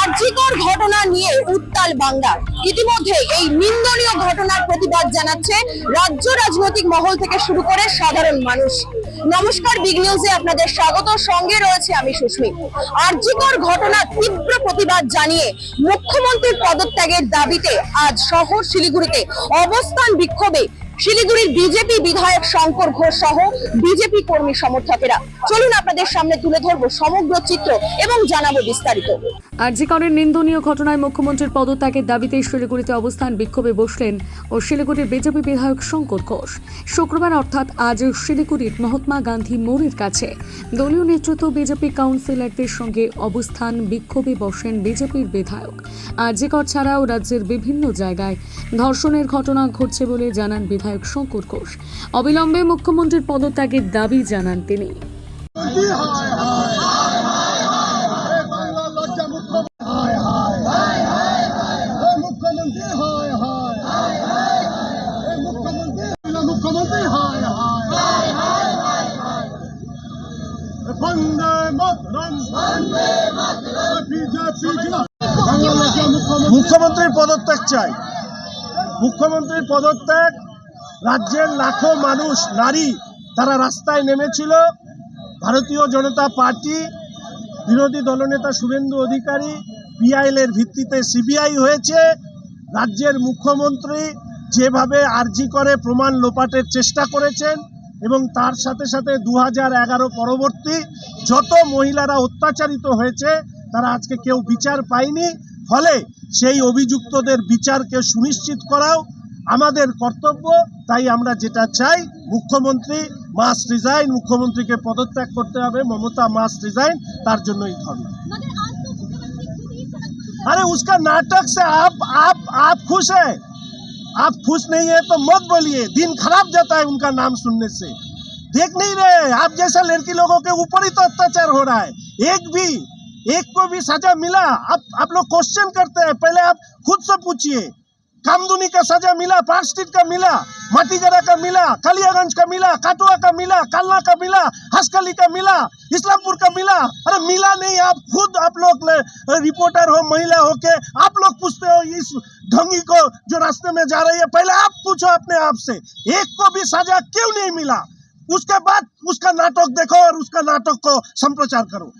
আর্জিকর ঘটনা নিয়ে উত্তাল বাংলার। ইতিমধ্যে এই নিন্দনীয় ঘটনার প্রতিবাদ জানাচ্ছে রাজ্য রাজনৈতিক মহল থেকে শুরু করে সাধারণ মানুষ। নমস্কার বিগ নিউজে আপনাদের স্বাগত। সঙ্গে রয়েছে আমি সুস্মি আর্জিকর ঘটনার তীব্র প্রতিবাদ জানিয়ে মুখ্যমন্ত্রীর পদত্যাগের দাবিতে আজ শহর শিলিগুড়িতে অবস্থান বিক্ষোভে শিলিগুড়ির বিজেপি বিধায়ক শঙ্কর ঘোষ সহ বিজেপি কর্মী সমর্থকেরা। চলুন আপনাদের সামনে তুলে ধরবো সমগ্র চিত্র এবং জানাব বিস্তারিত। আরজিকরের নিন্দনীয় ঘটনায় মুখ্যমন্ত্রীর পদত্যাগের দাবিতে শিলিগুড়িতে অবস্থান বিক্ষোভে বসলেন ও শিলিগুড়ির বিজেপি বিধায়ক শঙ্কর ঘোষ। শুক্রবার অর্থাৎ আজ শিলিগুড়ির মহাত্মা গান্ধী মোড়ের কাছে দলীয় নেতৃত্ব বিজেপি কাউন্সিলরদের সঙ্গে অবস্থান বিক্ষোভে বসেন বিজেপির বিধায়ক। আরজিকর ছাড়াও রাজ্যের বিভিন্ন জায়গায় ধর্ষণের ঘটনা ঘটছে বলে জানান বিধায়ক। শঙ্কর ঘোষ। অবিলম্বে মুখ্যমন্ত্রীর পদত্যাগের দাবি জানান তিনি। মুখ্যমন্ত্রী হয় মুখ্যমন্ত্রীর পদত্যাগ চাই। মুখ্যমন্ত্রীর পদত্যাগ রাজ্যের লাখো মানুষ, নারী তারা রাস্তায় নেমেছিল। ভারতীয় জনতা পার্টি, বিরোধী দলনেতা শুভেন্দু অধিকারী পিআইএল এর ভিত্তিতে সিবিআই হয়েছে। রাজ্যের মুখ্যমন্ত্রী যেভাবে আর্জি করে প্রমাণ লোপাটের চেষ্টা করেছেন এবং তার সাথে সাথে দু পরবর্তী যত মহিলারা অত্যাচারিত হয়েছে, তারা আজকে কেউ বিচার পায়নি। ফলে সেই অভিযুক্তদের বিচারকে সুনিশ্চিত করাও আমাদের কর্তব্য তাই আমরা যেটা চাই মুখ্যমন্ত্রী মাস রিজাইন মুখ্যমন্ত্রীকে পদত্যাগ করতে হবে মমতা মাস রিজাইন তার জন্যই ধর্ম अरे उसका नाटक से आप आप आप खुश है आप खुश नहीं है तो मत बोलिए दिन खराब जाता है उनका नाम सुनने से देख नहीं रहे आप जैसा लड़की लोगों के ऊपर ही तो अत्याचार हो रहा है एक भी एक को भी सजा मिला आप आप लोग क्वेश्चन करते हैं पहले आप खुद से पूछिए कामदुनी का सजा मिला स्ट्रीट का मिला माटीगरा का मिला, कालियागंज का मिला, काटुआ का मिला, कालना का मिला, हंसकली का मिला, इस्लामपुर का मिला। अरे मिला नहीं, आप खुद आप लोग रिपोर्टर हो, महिला हो के, आप लोग पूछते हो इस ढंगी को जो रास्ते में जा रही है, पहले आप पूछो अपने आप से, एक को भी सजा क्यों नहीं मिला? उसके बाद उसका नाटक देखो और उसका नाटक को संप्रचार करो।